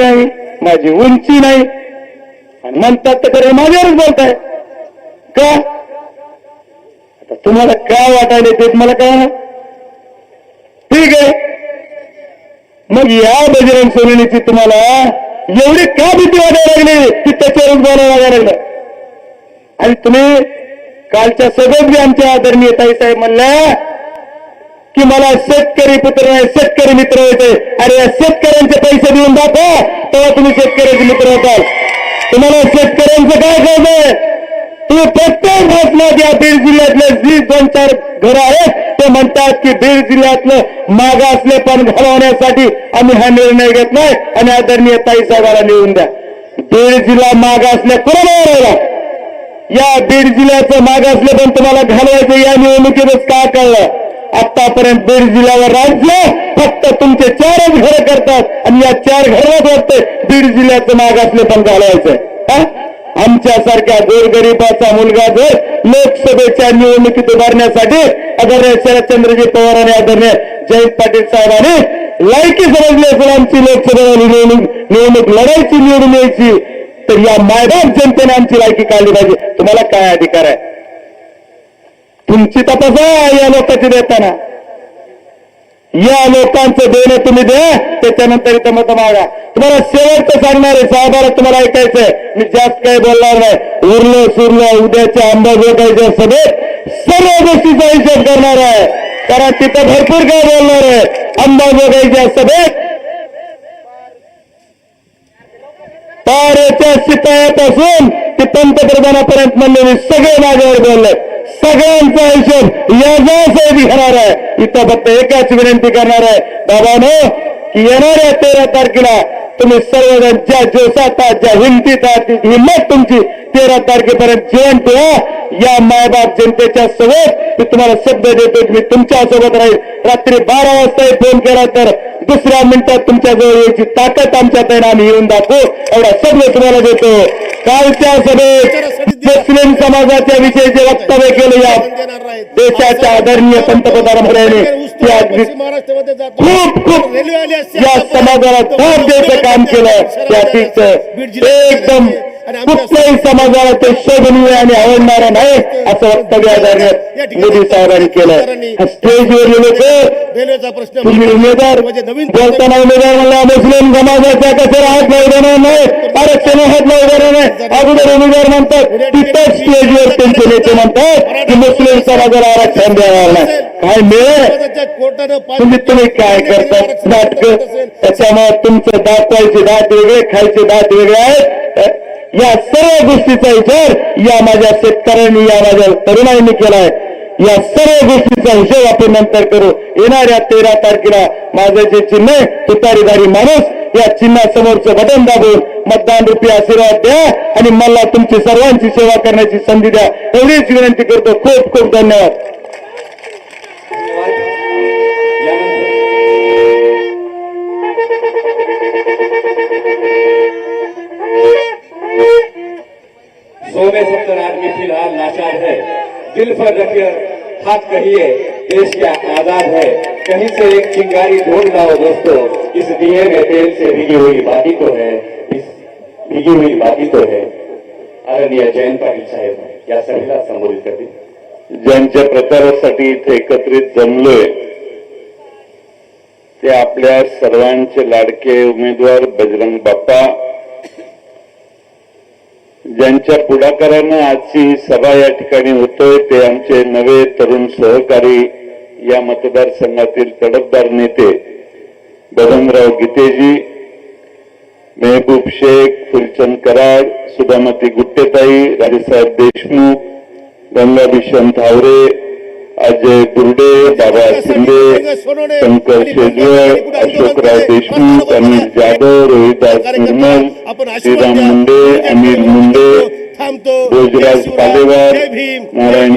नाही माझी उंची नाही. आणि म्हणतात तर माझ्यावरच बोलताय. का? आता तुम्हाला काय वाटायला तेच मला काय ठीक आहे. मग या बजरंग सोनवणीची तुम्हाला एवढी का भीती वाटायला लागली? की त्याच्यावरच बोलायला लागायला लागलं? आणि तुम्ही कालच्या सगळ्यात बी आमच्या आदरणीय ताई साहेब म्हणल्या की मला शेतकरी पुत्र नाही शेतकरी मित्र होते. अरे या शेतकऱ्यांचे पैसे देऊन दाखवा तेव्हा तुम्ही शेतकऱ्याचे मित्र होताल. तुम्हाला शेतकऱ्यांचं काय कळतंय तुम्ही प्रत्येक भाषणात या बीड जिल्ह्यातले जी दोन चार घरं आहेत. ते म्हणतात की बीड जिल्ह्यातलं मागासले पण घालवण्यासाठी आम्ही हा निर्णय घेतलाय आणि आदरणीय ताई साहेबाला लिहून द्या. बीड जिल्हा मागासले कोणाला राहिला या बीड जिल्ह्याचं मागासले पण तुम्हाला घालवायचं या निवडणुकीतच का कळलं? आतापर्यंत बीड जिल्ह्यावर राज्य फक्त तुमचे चारच घर करतात. आणि या चार घरात वाटते बीड जिल्ह्याचं मागासले पण घालवायचंय आमच्यासारख्या गोरगरिबाचा मुलगा जर लोकसभेच्या निवडणुकीत उभारण्यासाठी आदरणीय शरदचंद्रजी पवार आणि आदरणीय जयंत पाटील साहेबांनी लायकी समजली असेल आमची लोकसभेला निवडणूक निवडणूक लढायची निवडून यायची तर या मायबाप जनतेने आमची लायकी काढली पाहिजे. तुम्हाला काय अधिकार आहे? तुमची तपासा या लोकांची देताना. या लोकांचं देणं तुम्ही द्या त्याच्यानंतर इथं मत मागा. तुम्हाला शेवटचं सांगणार आहे साहेबाला तुम्हाला ऐकायचंय. मी जास्त काही बोलणार नाही. उरलं सुरलं उद्याच्या अंबाजोगाईच्या सभेत सर्व गोष्टीचा हिशोब करणार आहे. कारण तिथं भरपूर काय बोलणार आहे. अंबाजोगाईच्या सभेत पारेच्या शिपायापासून ते पंतप्रधानापर्यंत म्हणलेले सगळे माझ्यावर बोलले. सगळ्यांचा आयुष्य याचा घेणार आहे इथं फक्त एकच विनंती करणार आहे बाबानो की येणाऱ्या तेरा तारखेला तुम्ही सर्वजण ज्या जोशात आहात ज्या हिमतीत आहात हिंमत तुमची तेरा तारखेपर्यंत जीवन ठेवा या मायबाप जनतेच्या सोबत मी तुम्हाला शब्द देतो मी तुमच्यासोबत राहील रात्री बारा वाजता फोन केला तर दुसऱ्या मिनिटात तुमच्याजवळ यायची ताकद आमच्यात आहे आम्ही येऊन दाखवू. एवढा शब्द तुम्हाला देतो. कालच्या सभेत मुस्लिम समाजाच्या विषयी जे वक्तव्य केले या देशाच्या आदरणीय पंतप्रधान म्हणाले खूप खूप या समाजाला खूप द्यायचं काम केलं. त्या बीड एकदम कुठल्याही समाजाला ते शोभनीय आणि आवडणारं नाही असं वक्तव्य आदरणीय मोदी साहेबांनी केलं स्टेजवरले लोक तुम्ही उमेदवार म्हणजे बोलताना उमेदवार म्हणला मुस्लिम समाजाच्या कशाला हात लावू देणार नाही आरक्षण हात लावू देणार नाही. अगोदर उमेदवार म्हणतात तिथंच स्टेजवर त्यांचे नेते म्हणतात की मुस्लिम समाजाला आरक्षण देणार नाही. काय मिळेल? कोर्टानं पाच- तुम्ही तुम्ही काय करता नाटक त्याच्यामुळे तुमचं दाखवायचे दात वेगळे खायचे दात वेगळे आहेत. या सर्व गोष्टीचा विचार या माझ्या शेतकऱ्यांनी या माझ्या तरुणाईंनी केलाय. या सर्व गोष्टीचा हिशोब आपण नंतर करू. येणाऱ्या तेरा तारखेला माझं जे चिन्ह आहे तुतारीदारी माणूस या चिन्हासमोरचं बटन दाबून मतदान रूपी आशीर्वाद द्या आणि मला तुमची सर्वांची सेवा करण्याची संधी द्या. एवढीच विनंती करतो. खूप खूप धन्यवाद. सौ में सत्तर आदमी फ़िलहाल लाचार है। दिल पर रखिए हाथ कहिए, देश क्या आज़ाद है। कहीं से एक चिंगारी ढूंढ लाओ दोस्तों, इस दिए में तेल से भीगी हुई बाती तो है। इस भीगी हुई बाती तो है। आदरणीय जयंत पाटील साहेब या सभेला संबोधित करतील ज्यांच्या प्रचारासाठी इथे एकत्रित जमलोय, ते आपल्या सर्वांचे लाडके उमेदवार बजरंग बाप्पा ज्यांच्या पुढाकारानं आजची ही सभा या ठिकाणी होतोय ते आमचे नवे तरुण सहकारी या मतदारसंघातील तडफदार नेते बदनराव गीतेजी मेहबूब शेख फुलचंद कराड सुधामती गुट्टेताई राजेसाहेब देशमुख गंगाभिषण थावरे अजय गुरडे बाबा शिंदे शंकर शेजवळ अशोकराव देशमुख अनिल जाधव रोहिदास निर्मल श्रीराम मुंडे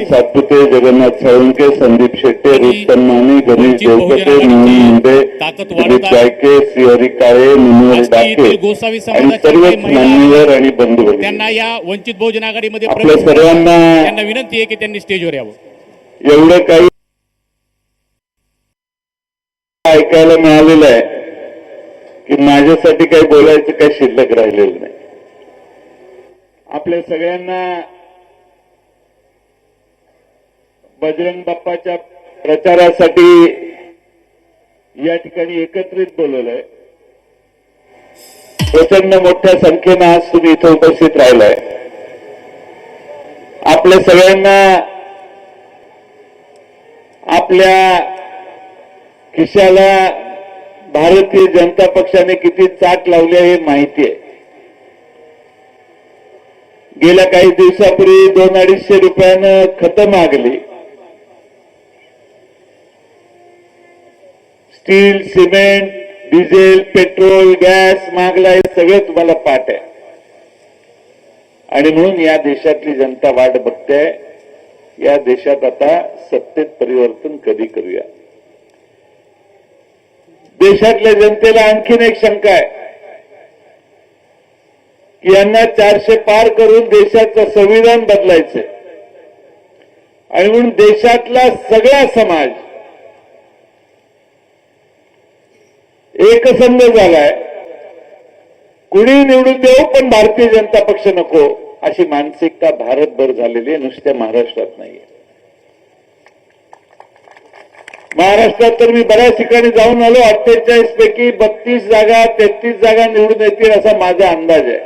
सातपुते जगन्नाथ साळुंके संदीप शेट्टे रुस्तम माने गणेश देवकते मोहन मुंडे दिलीप गायके श्रीहरी काळे मनोहर डाके आणि सर्वच मान्यवर आणि बंधू. त्यांना या वंचित बहुजन आघाडीमध्ये आपल्या. सर्वांना त्यांना विनंती आहे की त्यांनी स्टेजवर यावं एवढं काही ऐकायला मिळालेलं आहे की माझ्यासाठी काही बोलायचं काही शिल्लक राहिलेलं नाही आपल्या सगळ्यांना बजरंग बाप्पाच्या प्रचारासाठी या ठिकाणी एकत्रित बोलवलंय प्रचंड मोठ्या संख्येनं आज तुम्ही इथं उपस्थित राहिलाय. आपल्या सगळ्यांना आपल्या खिशाला भारतीय जनता पक्षाने किती चाट लावली आहे हे माहिती आहे. गेल्या काही दिवसापूर्वी दोन अडीचशे रुपयानं खतं मागली. Steel cement diesel petrol gas मागला हे सगळं तुम्हाला पाठ आहे. आणि म्हणून या देशातली जनता वाट बघते. या देशात आता सत्तेत परिवर्तन कधी करूया? देशातल्या जनतेला आणखीन एक शंका आहे. की यांना चारशे पार करून देशाचं संविधान बदलायचं आणि म्हणून देशातला सगळा समाज एकसंध झालाय. कुणी निवडून देऊ पण भारतीय जनता पक्ष नको अशी मानसिकता भारतभर झालेली आहे नुसत्या महाराष्ट्रात नाही महाराष्ट्रात तर मी बऱ्याच ठिकाणी जाऊन आलो अठ्ठेचाळीस पैकी बत्तीस जागा तेहतीस जागा निवडून येतील असा माझा अंदाज आहे.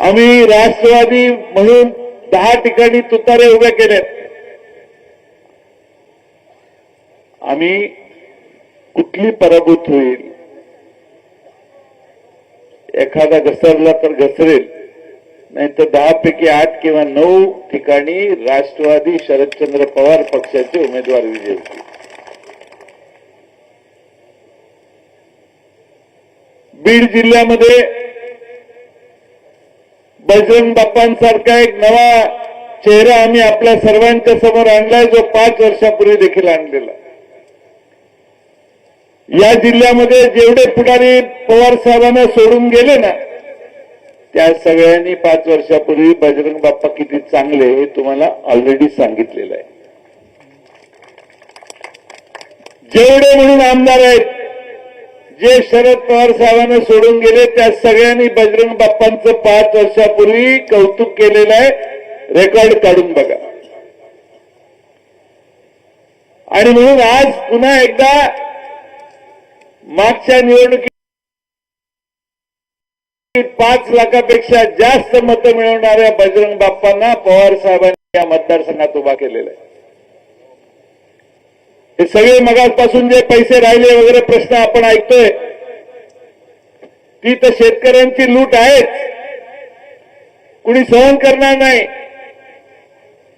आम्ही राष्ट्रवादी म्हणून दहा ठिकाणी तुतारे उभ्या केल्यात आम्ही कुठली पराभूत होईल? एखादा घसरला तर घसरेल. नाही तर दहा पैकी आठ किंवा नऊ ठिकाणी राष्ट्रवादी शरदचंद्र पवार पक्षाचे उमेदवार विजय होतील. बीड जिल्ह्यामध्ये बजरंग बाप्पांसारखा एक नवा चेहरा आम्ही आपल्या सर्वांच्या समोर आणलाय जो पाच वर्षापूर्वी देखील आणलेला. या जिल्ह्यामध्ये जेवढे पुढारी पवार साहेबांना सोडून गेले ना त्या सगळ्यांनी पाच वर्षापूर्वी बजरंग बाप्पा किती चांगले हे तुम्हाला ऑलरेडी सांगितलेलं आहे. जेवढे म्हणून आमदार आहेत जे शरद पवार साहेबांना सोडून गेले त्या सगळ्यांनी बजरंग बाप्पांचं पाच वर्षापूर्वी कौतुक केलेलं आहे. रेकॉर्ड काढून बघा. आणि म्हणून आज पुन्हा एकदा मागच्या निवडणुकीत पाच लाखापेक्षा जास्त मतं मिळवणाऱ्या बजरंग बाप्पांना पवार साहेबांनी या मतदारसंघात उभा केलेला आहे. हे सगळे मगासपासून जे पैसे राहिले वगैरे प्रश्न आपण ऐकतोय ती तर शेतकऱ्यांची लूट आहेच. कुणी सहन करणार नाही.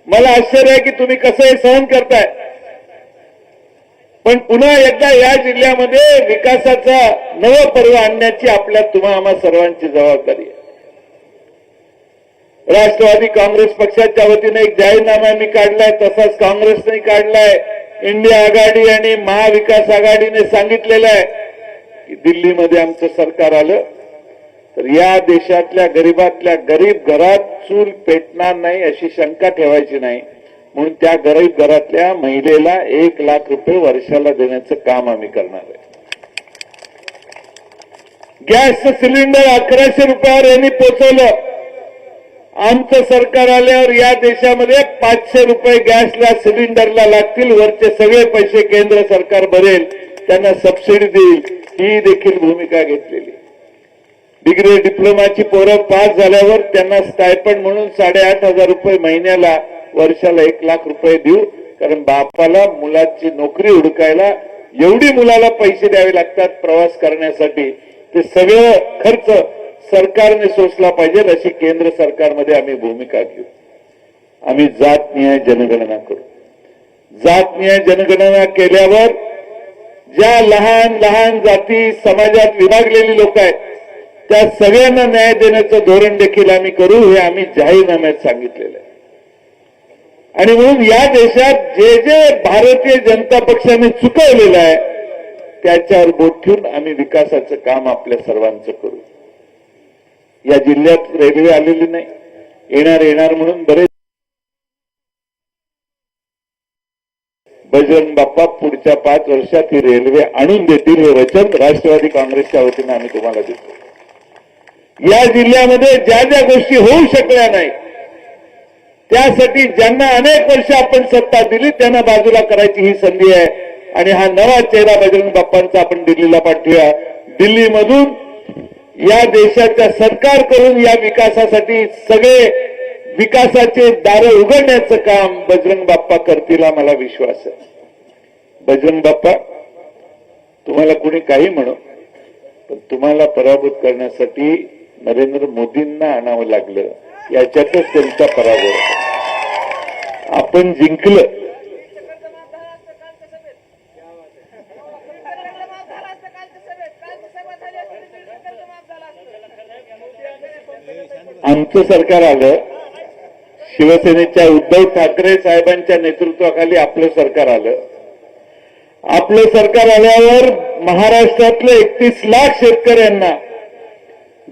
मला आश्चर्य आहे की तुम्ही कसं हे सहन करताय. पण पुन्हा एकदा या जिल्ह्यामध्ये विकासाचा नव पर्व आणण्याची आपल्या तुम्हा आम्हा सर्वांची जबाबदारी आहे. राष्ट्रवादी काँग्रेस पक्षाच्या वतीने एक जाहीरनामा मी काढलाय तसाच काँग्रेसने काढलाय. इंडिया आघाडी आणि महाविकास आघाडीने सांगितलेलं आहे की दिल्लीमध्ये आमचं सरकार आलं तर या देशातल्या गरीबातल्या गरीब घरात चूल पेटणार नाही अशी शंका ठेवायची नाही. म्हणून त्या गरीब घरातल्या महिलेला एक लाख रुपये वर्षाला देण्याचं काम आम्ही करणार आहे. गॅसचं सिलेंडर अकराशे रुपयावर यांनी पोचवलं. आमचं सरकार आल्यावर या देशामध्ये पाचशे रुपये गॅसला सिलेंडरला लागतील. वरचे सगळे पैसे केंद्र सरकार भरेल. त्यांना सबसिडी देईल. ही देखील भूमिका घेतलेली. डिग्री डिप्लोमाची पोरं पास झाल्यावर त्यांना स्टायपंड म्हणून साडेआठ हजार रुपये महिन्याला वर्षाला एक लाख रुपये देऊ. कारण बापाला मुलाची नोकरी हुडकायला एवढी मुलाला पैसे द्यावे लागतात प्रवास करण्यासाठी. ते सगळं खर्च सरकारने सोसला पाहिजे अशी केंद्र सरकारमध्ये आम्ही भूमिका घेऊ. आम्ही जातनिहाय जनगणना करू. जातनिहाय जनगणना केल्यावर ज्या लहान लहान जाती समाजात विभागलेली लोक आहेत त्या सगळ्यांना न्याय देण्याचं धोरण देखील आम्ही करू हे आम्ही जाहीरनाम्यात सांगितलेलं आहे. आणि म्हणून या देशात जे जे भारतीय जनता पक्षाने चुकवलेलं आहे त्याच्यावर बोट ठेवून आम्ही विकासाचं काम आपल्या सर्वांचं करू. या जिल्ह्यात रेल्वे आलेली नाही. येणार येणार म्हणून बरेच बजरंग बाप्पा पुढच्या पाच वर्षात ही रेल्वे आणून देतील हे वचन राष्ट्रवादी काँग्रेसच्या वतीने आम्ही तुम्हाला देतो. या जिल्ह्यामध्ये ज्या ज्या गोष्टी होऊ शकल्या नाही त्यासाठी ज्यांना अनेक वर्ष आपण सत्ता दिली त्यांना बाजूला करायची ही संधी आहे. आणि हा नवा चेहरा बजरंग बाप्पांचा आपण दिल्लीला पाठवूया. दिल्लीमधून या देशाच्या सरकारकडून या विकासासाठी सगळे विकासाचे दार उघडण्याचं काम बजरंग बाप्पा करतील मला विश्वास आहे. बजरंग बाप्पा तुम्हाला कोणी काही म्हणो पण तुम्हाला पराभूत करण्यासाठी नरेंद्र मोदींना आणावं लागलं. याच्यातच त्यांचा पराभव आपण जिंकलं. आमचं सरकार आलं. शिवसेनेच्या उद्धव ठाकरे साहेबांच्या नेतृत्वाखाली आपलं सरकार आलं. आपलं सरकार आल्यावर महाराष्ट्रातल्या एकतीस लाख शेतकऱ्यांना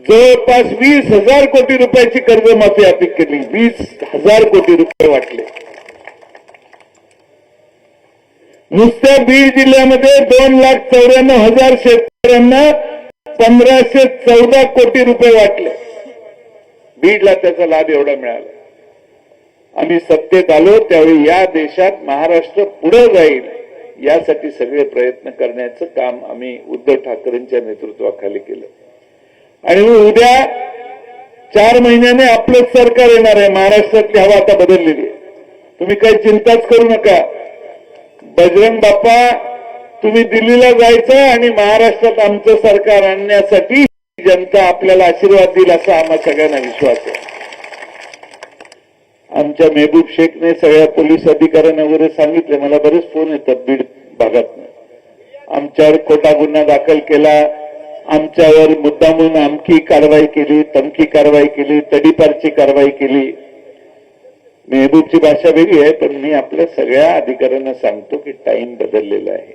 जवळपास वीस हजार कोटी रुपयाची कर्जमाफी अपिक केली. वीस हजार कोटी रुपये वाटले. नुसत्या बीड जिल्ह्यामध्ये दोन लाख चौऱ्याण्णव हजार शेतकऱ्यांना पंधराशे चौदा कोटी रुपये वाटले. बीडला त्याचा लाभ एवढा मिळाला. आम्ही सत्तेत आलो त्यावेळी या देशात महाराष्ट्र पुढे जाईल यासाठी सगळे प्रयत्न करण्याचं काम आम्ही उद्धव ठाकरेंच्या नेतृत्वाखाली केलं. आणि उद्या चार महिन्याने आपलंच सरकार येणार आहे. महाराष्ट्रातली हवा आता बदललेली आहे. तुम्ही काही चिंताच करू नका. बजरंग बाप्पा तुम्ही दिल्लीला जायचं आणि महाराष्ट्रात आमचं सरकार आणण्यासाठी जनता आपल्याला आशीर्वाद देईल असा आम्हा सगळ्यांना विश्वास आहे. आमच्या मेहबूब शेखने सगळ्या पोलीस अधिकाऱ्यांना वगैरे सांगितले. मला बरेच फोन येतात बीड भागात आमच्यावर खोटा गुन्हा दाखल केला. आमच्यावर मुद्दामून आमकी कारवाई केली तमकी कारवाई केली तडीपारची कारवाई केली. मेहबूबची भाषा वेगळी आहे पण मी आपल्या सगळ्या अधिकाऱ्यांना सांगतो की टाइम बदललेला आहे.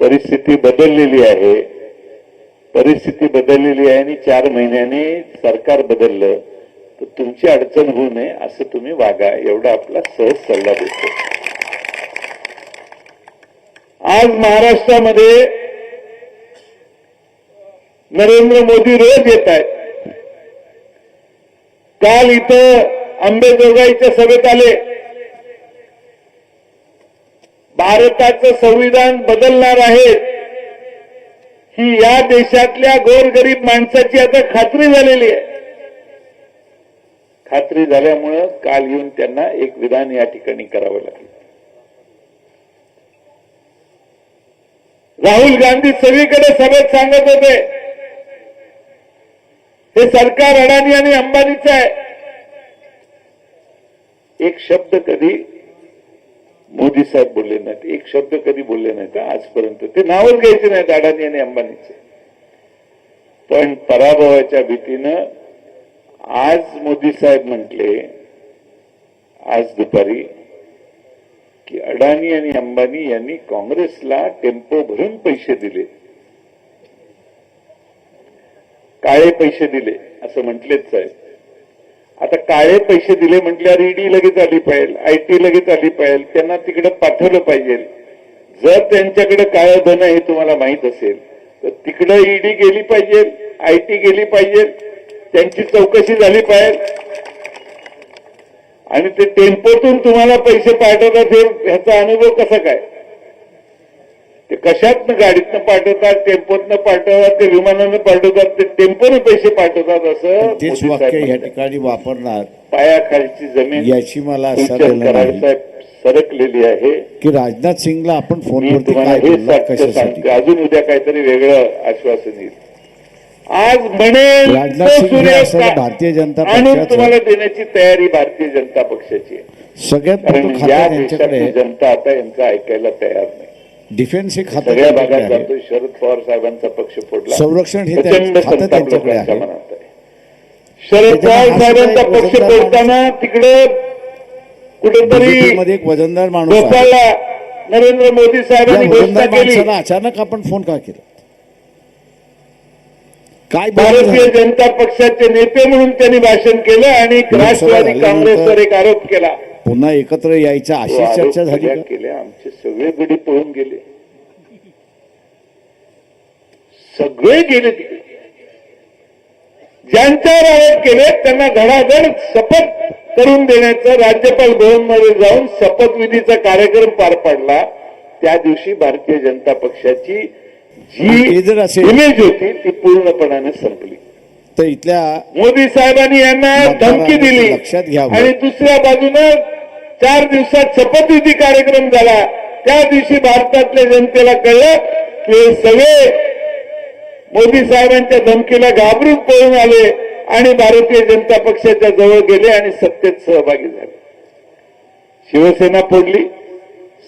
परिस्थिती बदललेली आहे. परिस्थिती बदललेली आहे आणि चार महिन्याने सरकार बदललं तर तुमची अडचण होऊ नये असं तुम्ही वागा एवढा आपला सहज सल्ला देतो. आज महाराष्ट्रामध्ये नरेंद्र मोदी रोज येत आहेत. काल इथं अंबेजोगाईच्या सभेत आले. भारताचं संविधान बदलणार आहे. ही या देशातल्या गोरगरीब माणसाची आता खात्री झालेली आहे. खात्री झाल्यामुळं काल येऊन त्यांना एक विधान या ठिकाणी करावं लागलं. राहुल गांधी सगळीकडे सभेत सांगत होते. हे सरकार अडाणी आणि अंबानीचं आहे. एक शब्द कधी मोदी साहेब बोलले नाहीत. एक शब्द कधी बोलले नाहीत आजपर्यंत. ते नावच घ्यायचे नाहीत अडाणी आणि अंबानीचे. पण पराभवाच्या भीतीनं आज मोदी साहेब म्हटले आज दुपारी की अडाणी आणि अंबानी यांनी काँग्रेसला टेम्पो भरून पैसे दिले काळे पैसे दिले असं म्हटलेच साहेब. आता काळे पैसे दिले म्हटल्यावर ईडी लगेच आली पाहिजे आय टी लगेच आली पाहिजे त्यांना तिकडे पाठवलं पाहिजे. जर त्यांच्याकडे काळं धन हे तुम्हाला माहीत असेल तर तिकडे ईडी गेली पाहिजे आय टी गेली पाहिजे त्यांची चौकशी झाली पाहिजे. आणि ते टेम्पोतून तुम्हाला पैसे पाठवतात हे ह्याचा अनुभव कसा काय? ते कशातनं गाडीतनं पाठवतात टेम्पोतनं पाठवतात ते विमानानं पाठवतात ते टेम्पोनं पैसे पाठवतात असं तेच वाक्य या. ठिकाणी वापरणार. पायाखालची जमीन याची मला साहेब सरकलेली आहे. की राजनाथ सिंगला आपण फोनवरती हे सत्य सांगतो अजून उद्या काहीतरी वेगळं आश्वासन येईल. आज का- भारतीय जनता पक्षाचं- तुम्हाला देण्याची तयारी भारतीय जनता पक्षाची आहे. सगळ्यात कारण या जनता आता यांचं ऐकायला तयार नाही. डिफेन्स हे खातं सगळ्या भागात जातो शरद पवार साहेबांचा पक्ष फोडला. संरक्षण हे खातं त्यांच्याकडे आहे. शरद पवार साहेबांचा पक्ष फोडताना तिकडे कुठेतरी एक वजनदार माणूस नरेंद्र मोदी साहेबांनी घोषणा केली. अचानक आपण फोन का केला? काय भारतीय? जनता पक्षाचे नेते म्हणून त्यांनी भाषण केलं आणि राष्ट्रवादी काँग्रेसवर एक आरोप केला. पुन्हा एकत्र यायच्या अशी चर्चा झाली केल्या आमचे सगळे गडी पळून गेले. सगळे गेले तिकडे. ज्यांच्यावर आरोप केले त्यांना धडाधड शपथ करून देण्याचं राज्यपाल भवनमध्ये जाऊन शपथविधीचा कार्यक्रम पार पाडला. त्या दिवशी भारतीय जनता पक्षाची ते जर जी असेल- इमेज होती ती पूर्णपणाने संपली. तर इथल्या मोदी साहेबांनी यांना धमकी दिली. लक्षात घ्यावं. आणि दुसऱ्या बाजूनं चार दिवसात शपथविधी कार्यक्रम झाला. त्या दिवशी भारतातल्या जनतेला कळलं की हे सगळे मोदी साहेबांच्या धमकीला घाबरून पळून आले आणि भारतीय जनता पक्षाच्या जवळ गेले आणि सत्तेत सहभागी झाले. शिवसेना फोडली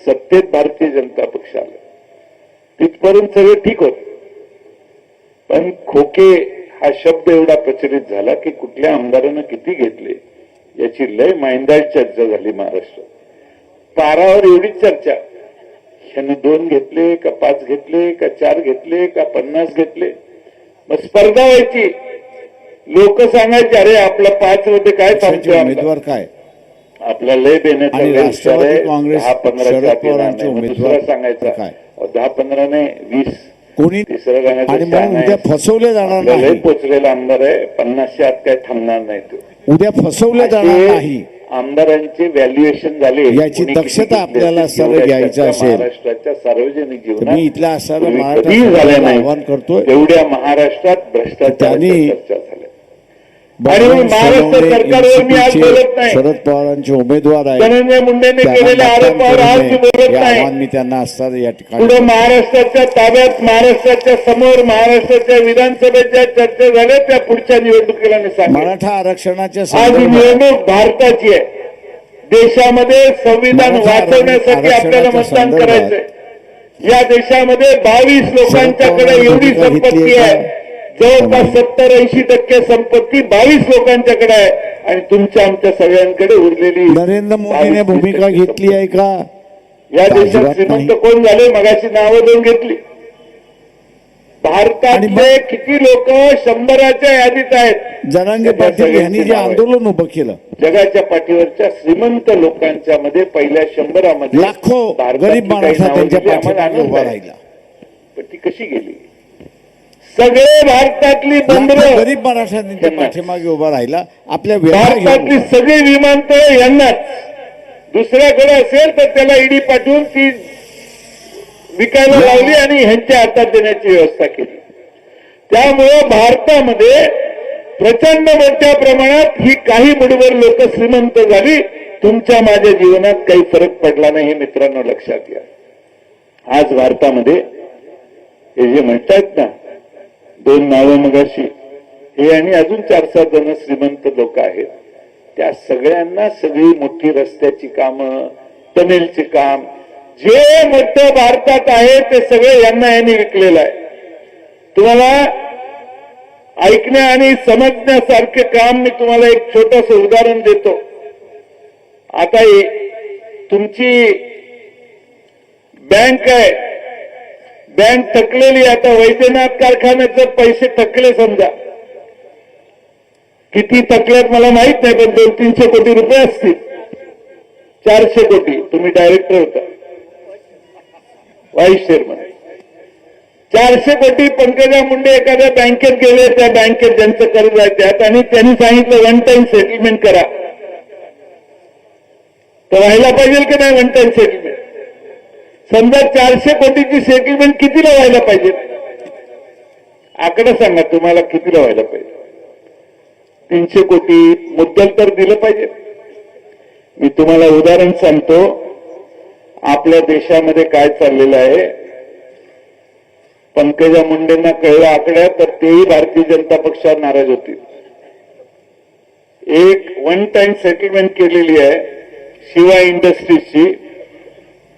सत्तेत भारतीय जनता पक्ष आलं. तिथपर्यंत सगळे ठीक होत. पण खोके हा शब्द एवढा प्रचलित झाला की कुठल्या आमदारानं किती घेतले? याची लय मायंदाळ चर्चा झाली महाराष्ट्रात पारावर एवढी चर्चा. ह्यानं दोन घेतले का पाच घेतले का चार घेतले का पन्नास घेतले? मग स्पर्धा व्हायची. लोक सांगायचे अरे आपलं पाच मध्ये काय आमदार? उमेदवार काय? आपला लय देण्याचा दहा पंधरा सांगायचा दहा पंधरा नाही वीस. कोणी? तिसरं सांगायचं फसवले जाणार लय पोचलेला आमदार आहे. पन्नासशे आत काय थांबणार नाही तो. उद्या फसवले जाणार नाही. आमदारांचे व्हॅल्युएशन झाले याची दक्षता आपल्याला घेतले सर एवढ्या घ्यायचं असेल. महाराष्ट्राच्या सार्वजनिक जीवनात मी नाही. आव्हान करतोय. एवढ्या महाराष्ट्रात भ्रष्टाचाराच्या त्यांनी आणि महाराष्ट्र सोनवणे, सरकारवर मी आज NCP चे बोलत नाही. शरद पवारांचे उमेदवार आहेत. धनंजय मुंडेने केलेल्या आरोपावर आज मी. बोलत नाही. त्यांना असणार या पुढे ठिकाणी महाराष्ट्राच्या ताब्यात महाराष्ट्राच्या समोर महाराष्ट्राच्या विधानसभेत ज्या चर्चा झाल्या त्या पुढच्या निवडणुकीला मी मराठा आरक्षणाच्या आज निवडणूक भारताची आहे. देशामध्ये संविधान वाचवण्यासाठी आपल्याला मतदान करायचंय. या देशामध्ये बावीस लोकांच्याकडे एवढी संपत्ती आहे. जवळपास सत्तर ऐंशी टक्के संपत्ती बावीस लोकांच्याकडे आहे आणि तुमच्या आमच्या सगळ्यांकडे उरलेली नरेंद्र मोदीने 22-30% भूमिका घेतली आहे का? या देशात श्रीमंत. कोण झाले? मगाशी नावं देऊन घेतली. भारतातले किती लोक शंभराच्या यादीत आहेत? त्या पाटील यांनी जे. आंदोलन उभं केलं. जगाच्या पाठीवरच्या श्रीमंत लोकांच्या मध्ये पहिल्या शंभरामध्ये लाखो गरीब नावं त्यांच्या आनंद. राहिला. पण ती कशी गेली? सगळे भारतातली बंदरं. गरीब मराठ्यांच्या त्यांना. पाठीमागे उभा राहिला. आपल्या भारतातली सगळी विमानतळ यांनाच दुसऱ्याकडे असेल तर त्याला ईडी पाठवून ती विकायला लावली आणि ह्यांच्या हातात देण्याची व्यवस्था केली. त्यामुळं भारतामध्ये प्रचंड मोठ्या प्रमाणात ही काही मुठभर लोक श्रीमंत झाली. तुमच्या माझ्या जीवनात काही फरक पडला नाही हे मित्रांनो लक्षात घ्या. आज भारतामध्ये हे जे म्हणतायत ना दोन नावं मगाशी हे आणि अजून चार सात जण श्रीमंत लोक आहेत. त्या सगळ्यांना सगळी मोठी रस्त्याची कामं टनेलचे काम जे मोठं भारतात आहे ते सगळे यांना यांनी विकलेलं आहे. तुम्हाला ऐकण्या आणि समजण्यासारखे काम मी तुम्हाला एक छोटस उदाहरण देतो. आता हे- तुमची बँक आहे. बँक थकलेली आता वैद्यनाथ कारखान्याचे पैसे थकले समजा. किती थकल्यात मला माहीत नाही पण दोन तीनशे कोटी रुपये असतील. चारशे कोटी. तुम्ही डायरेक्टर होता. व्हाईस चेअरमन चारशे कोटी पंकजा मुंडे एखाद्या बँकेत गेले त्या बँकेत ज्यांचं कर्ज आहे त्यात आणि त्यांनी सांगितलं वन टाइम सेटलमेंट करा. तर व्हायला पाहिजे की नाही वन टाइम सेटलमेंट समजा चारशे कोटीची सेटलमेंट कितीला व्हायला पाहिजे? आकडा सांगा तुम्हाला कितीला व्हायला पाहिजे? तीनशे कोटी मुद्दल तर दिलं पाहिजे. मी तुम्हाला उदाहरण सांगतो आपल्या देशामध्ये काय चाललेलं आहे? पंकजा मुंडेंना कळलं आकड्या तर तेही भारतीय जनता पक्षावर नाराज होतील एक वन टाइम सेटलमेंट केलेली आहे शिवा इंडस्ट्रीजची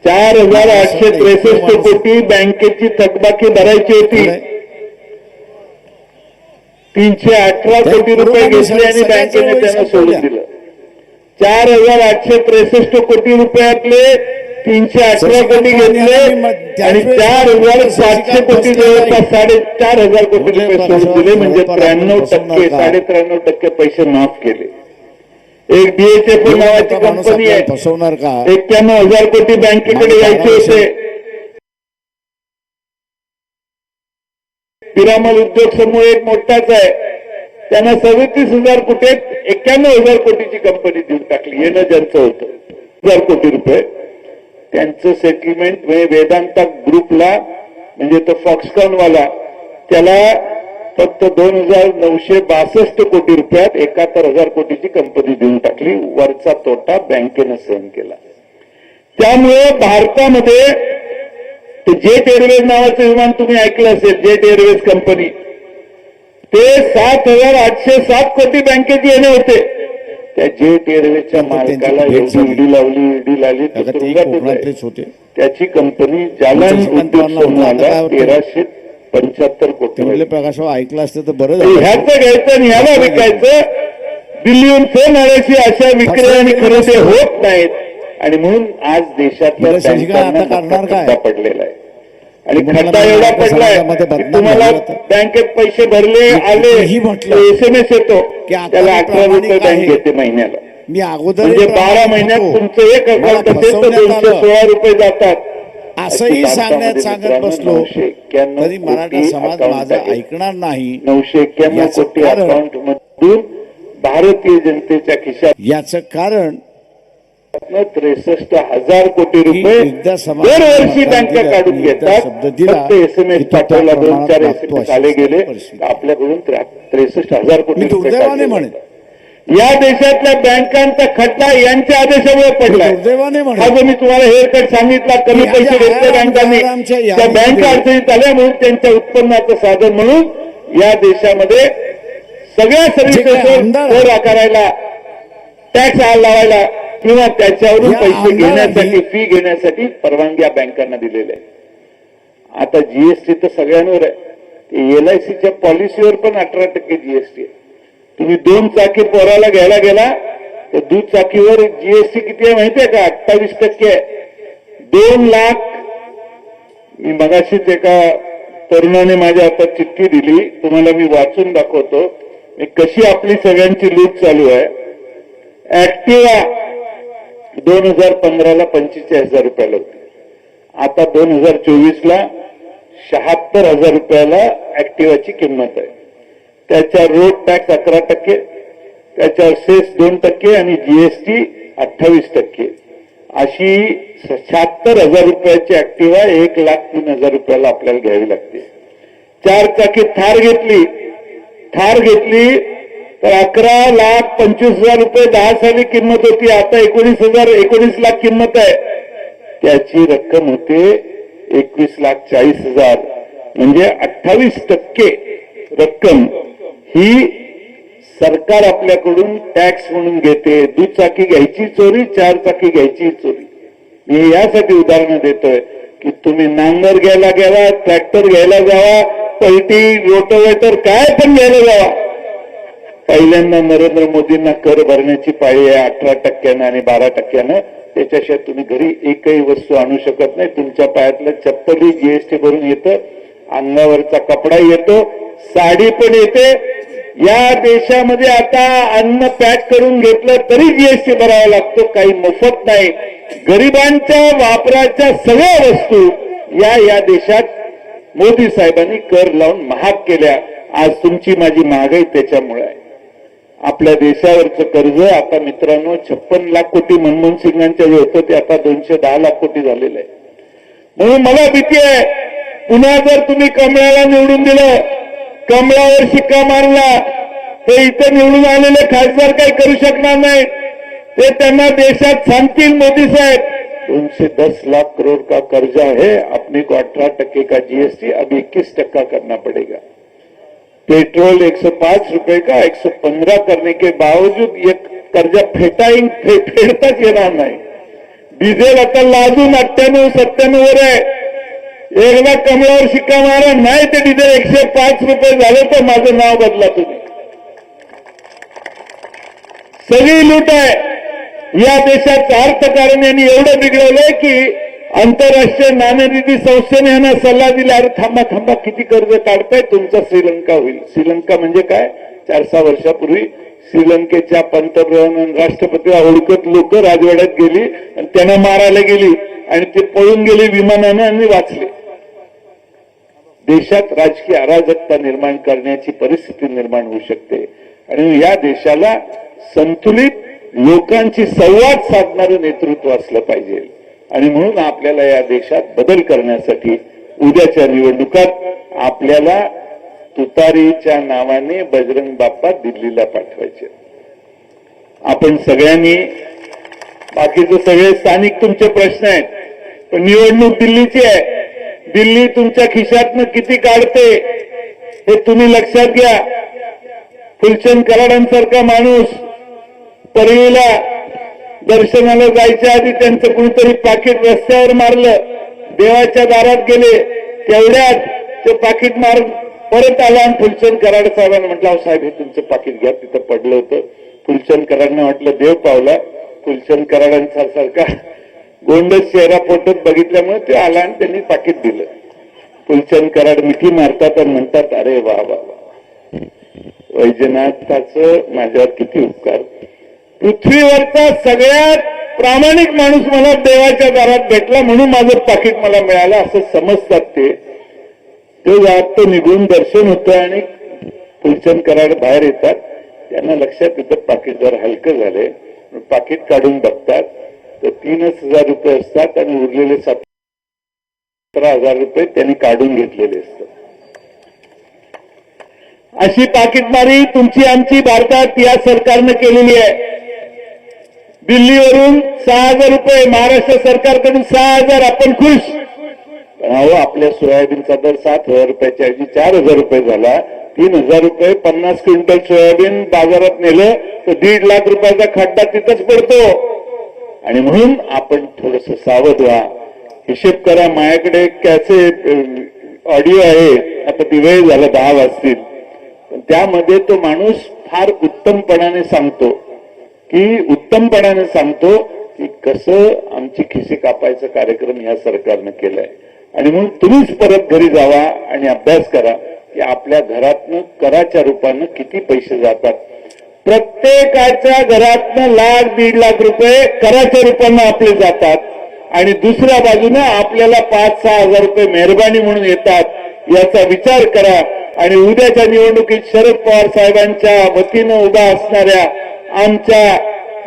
चार हजार आठशे त्रेसष्ट कोटी बँकेची थकबाकी भरायची होती. तीनशे अठरा कोटी रुपये घेतले आणि बँकेने त्यांना सोडून दिलं. चार हजार आठशे त्रेसष्ट कोटी रुपयातले तीनशे अठरा कोटी घेतले आणि चार हजार सातशे कोटी जवळपास साडेचार हजार कोटी रुपये सोडून दिले म्हणजे त्र्याण्णव टक्के साडे त्र्याण्णव टक्के पैसे माफ केले. एक बीएचएफ नावाची कंपनी आहे. फसवणार का? एक्क्याण्णव हजार कोटी बँकेकडे यायचे होते. पिरामल उद्योग समूह एक मोठाच आहे. त्यांना सदतीस हजार कोटी एक्क्याण्णव हजार कोटीची कंपनी देऊन टाकली. येणं ज्यांचं होतं. हजार कोटी रुपये. त्यांचं सेटलमेंट वेदांता ग्रुपला म्हणजे तो फॉक्सकॉन वाला त्याला फक्त दोन हजार नऊशे बासष्ट कोटी रुपयात एकाहत्तर हजार कोटीची कंपनी देऊन टाकली. वरचा तोटा बँकेनं सहन केला. त्यामुळे भारतामध्ये ते जेट एअरवेज नावाचं विमान तुम्ही ऐकलं असेल जेट एअरवेज कंपनी. ते सात हजार आठशे सात कोटी बँकेचे येणे होते. त्या जेट एअरवेजच्या मालकाला एवढी. ईडी लावली ईडी लावली त्याची कंपनी जालन उद्योग समूहाला? तेराशे पंच्याहत्तर कोटी. प्रकाशराव ऐकलं असतं तर बरं ह्याचं घ्यायचं आणि ह्याला विकायचं. दिल्लीहून फोन आल्याची अशा विक्री आणि खरेदी होत नाहीत. आणि म्हणून आज? खड्डा पडलेला आहे. आणि खड्डा एवढा पडलाय. तुम्हाला. बँकेत पैसे भरले आले एस एम एस येतो. की आता त्याला मी अठरा रुपये. बँक येते महिन्याला. मी अगोदर म्हणजे बारा महिन्यात तुमचं एक अकाउंट असेल तर दोनशे सोळा रुपये जातात. असंही सांगण्यात सांगत बसलो तरी मराठा समाज माझं. ऐकणार नाही नऊशे एक्क्याण्णव याचं कोटी कारण- अकाउंट मधून भारतीय जनतेच्या खिशात याचं कारण त्रेसष्ट हजार कोटी रुपये दरवर्षी बँका काढून घेतात की तो त्या पाठवला दोन चार लागतो एसएमएस अशी आले गेले. आपल्याकडून त्रेसष्ट हजार कोटी रुपये म्हणेन. या देशातल्या बँकांचा खटला यांच्या आदेशामुळे पडलाय. हा जो मी तुम्हाला हेअरकट सांगितला कमी पैसे घेतले बँकांनी. त्या बँका अडचणीत आल्या म्हणून त्यांच्या उत्पन्नाचं साधन म्हणून या देशामध्ये सगळ्या सर्व्हिसेसवर कर आकारायला टॅक्स लावायला किंवा त्याच्यावरून पैसे घेण्यासाठी फी घेण्यासाठी परवानगी या बँकांना दिलेल्या आहे. आता जीएसटी तर सगळ्यांवर आहे. एल आय सीच्या पॉलिसीवर पण अठरा टक्के जीएसटी आहे. तुम्ही दोन चाकी पोराला घ्यायला गेला तर दूध चाकीवर जीएसटी किती आहे माहितीये का? अठ्ठावीस टक्के आहे. दोन लाख मी मगाशीच एका तरुणाने माझ्या हातात चिठ्ठी दिली तुम्हाला मी वाचून दाखवतो. मी कशी आपली सगळ्यांची लूट चालू आहे. ऍक्टिवा दोन हजार पंधराला पंचेचाळीस हजार रुपयाला होती. आता दोन हजार चोवीसला शहात्तर हजार रुपयाला ऍक्टिवाची किंमत आहे. त्याच्या रोड टॅक्स अकरा टक्के त्याच्यावर सेस दोन टक्के आणि जीएसटी अठ्ठावीस टक्के. अशी शहात्तर हजार रुपयाची ऍक्टिवा एक लाख तीन हजार रुपयाला आपल्याला घ्यावी लागते. चार चाकी थार घेतली थार घेतली तर अकरा लाख पंचवीस हजार रुपये दहा साली किंमत होती आता एकोणीस हजार एकोणीस लाख किंमत आहे. त्याची रक्कम होते एकवीस लाख चाळीस हजार. म्हणजे अठ्ठावीस टक्के रक्कम ही सरकार आपल्याकडून टॅक्स म्हणून घेते दुचाकी घ्यायची चोरी चार चाकी घ्यायची चोरी. मी यासाठी उदाहरणं देतोय की तुम्ही नांगर घ्यायला गेला ट्रॅक्टर घ्यायला जावा पलटी रोटोवेटर काय पण घ्यायला जावा. पहिल्यांदा नरेंद्र मोदींना कर भरण्याची पाळी आहे अठरा टक्क्यानं आणि बारा टक्क्यानं. त्याच्याशिवाय तुम्ही घरी एकही वस्तू आणू शकत नाही. तुमच्या पायातलं चप्पलही जीएसटी भरून येतं अंगावरचा कपडा येतो साडी पण येते. या देशामध्ये आता अन्न पॅक करून घेतलं तरी जीएसटी भरावा लागतो काही मोफत नाही. गरिबांच्या वापराच्या सगळ्या वस्तू या या देशात मोदी साहेबांनी कर लावून महाग केल्या. आज तुमची माझी महागाई त्याच्यामुळे आहे. आपल्या देशावरचं कर्ज आता मित्रांनो छप्पन लाख कोटी मनमोहन सिंगांच्या जे होतं ते आता दोनशे दहा लाख कोटी झालेलं आहे. म्हणून मला भीती आहे. पुन्हा जर तुम्ही कमळाला निवडून दिलं कमळावर शिक्का मारला। तर इथं निवडून आलेले खासदार करू शकणार नाही. ते त्यांना देशात सांगतील मोदी साहेब. दोनशे दस लाख करोड़ का कर्जा है अपने को अठारह टक्के का जीएसटी अब इक्कीस टक्का करना पड़ेगा. पेट्रोल 105 रुपए का 115 करने के बावजूद ये कर्जा फेटाई फे, फेडताच येणार नाही. डिझेल आता लाजून अठ्ठ्याण्णव सत्त्याण्णव वर एकदा कमळावर शिक्का मारा नाही ते डिझेल एकशे पाच रुपये झाले तर माझं नाव बदला तुम्ही. सगळी लूट आहे. या देशाचं अर्थकारण यांनी एवढं बिघडवलंय की आंतरराष्ट्रीय नाणेनिधी संस्थेने यांना सल्ला दिला अरे थांबा थांबा किती कर्ज काढताय? तुमचा श्रीलंका होईल. श्रीलंका म्हणजे काय? चार सहा वर्षापूर्वी श्रीलंकेच्या पंतप्रधान राष्ट्रपती राष्ट्रपतीला ओळखत लोक राजवाड्यात गेली आणि त्यांना मारायला गेली आणि ते पळून गेले विमानानं आणि वाचले. देशात राजकीय अराजकता निर्माण करण्याची परिस्थिती निर्माण होऊ शकते. आणि या देशाला संतुलित लोकांची संवाद साधणारं नेतृत्व असलं पाहिजे. आणि म्हणून आपल्याला या देशात बदल करण्यासाठी उद्याच्या निवडणुकात आपल्याला तुतारीच्या नावाने बजरंग बाप्पा दिल्लीला पाठवायचे. आपण सगळ्यांनी बाकीचे सगळे स्थानिक तुमचे प्रश्न आहेत पण निवडणूक दिल्लीची आहे. दिल्ली तुमच्या खिशातनं किती काढते हे तुम्ही लक्षात घ्या. फुलचंद कराडांसारखा माणूस परळीला दर्शनाला जायच्या आधी त्यांचं कुणीतरी पाकिट रस्त्यावर मारलं देवाच्या दारात गेले तेवढ्यात ते पाकिट मार परत आला आणि फुलचंद कराड साहेबांना म्हटलं "अहो साहेब हे तुमचं पाकिट घ्या तिथं पडलं होतं. फुलचंद कराडनं म्हटलं देव पावला. फुलचंद कराडांचा सारखा गोंडस चेहरा फोटोत बघितल्यामुळे ते आला आणि त्यांनी पाकिट दिलं. फुलचंद कराड मिठी मारतात आणि म्हणतात अरे वा वा वैजनाथाच माझ्यावर किती उपकार. पृथ्वीवरचा सगळ्यात प्रामाणिक माणूस मला देवाच्या दारात भेटला म्हणून माझं पाकिट मला मिळालं असं समजतात ते. ते जात निघून दर्शन होतं आणि फुलचंद कराड बाहेर येतात. त्यांना लक्षात येतं पाकिट जर हलकं झालंय पाकिट काढून बघतात. तर तीनच हजार रुपये असतात आणि उरलेले सतरा हजार रुपये त्यांनी काढून घेतलेले असतात. अशी पाकिटमारी तुमची आमची भारतात या सरकारनं केलेली आहे. दिल्लीवरून सहा हजार रुपये महाराष्ट्र सरकारकडून सहा हजार आपण खुश. पण अहो आपल्या सोयाबीनचा दर सात हजार रुपयाच्या ऐवजी चार हजार रुपये झाला. तीन हजार रुपये पन्नास क्विंटल सोयाबीन बाजारात नेलं तर दीड लाख रुपयाचा खड्डा तिथंच पडतो. आणि म्हणून आपण थोडस सावध व्हा. हिशेब करा माझ्याकडे कॅसे ऑडिओ आहे. आता ती वेळ झाला दहा वाजतील. त्यामध्ये तो माणूस फार उत्तमपणाने सांगतो. की उत्तमपणाने सांगतो की कसं आमची खिसे कापायचा कार्यक्रम या सरकारनं केलाय. आणि म्हणून तुम्हीच परत घरी जावा आणि अभ्यास करा की आपल्या घरातनं कराच्या रूपानं किती पैसे जातात. प्रत्येकाच्या घरातनं लाख दीड लाख रुपये कराच्या रूपानं आपले जातात. आणि दुसऱ्या बाजूनं आपल्याला पाच सहा हजार रुपये मेहरबानी म्हणून येतात. याचा विचार करा. आणि उद्याच्या निवडणुकीत शरद पवार साहेबांच्या वतीनं उभा असणाऱ्या आमच्या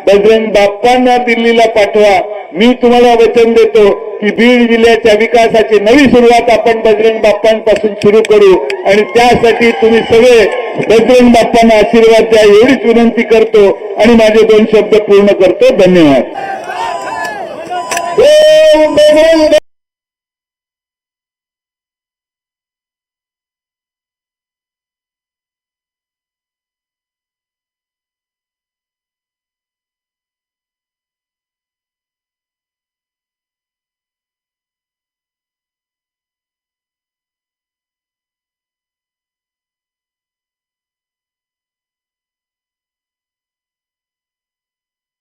बजरंग बाप्पांना दिल्लीला पाठवा. मी तुम्हाला वचन देतो की बीड जिल्ह्याच्या विकासाची नवी सुरुवात आपण बजरंग बाप्पांपासून सुरू करू. आणि त्यासाठी तुम्ही सगळे बजरंग बाप्पांना आशीर्वाद द्या एवढीच विनंती करतो. आणि माझे दोन शब्द पूर्ण करतो. धन्यवाद.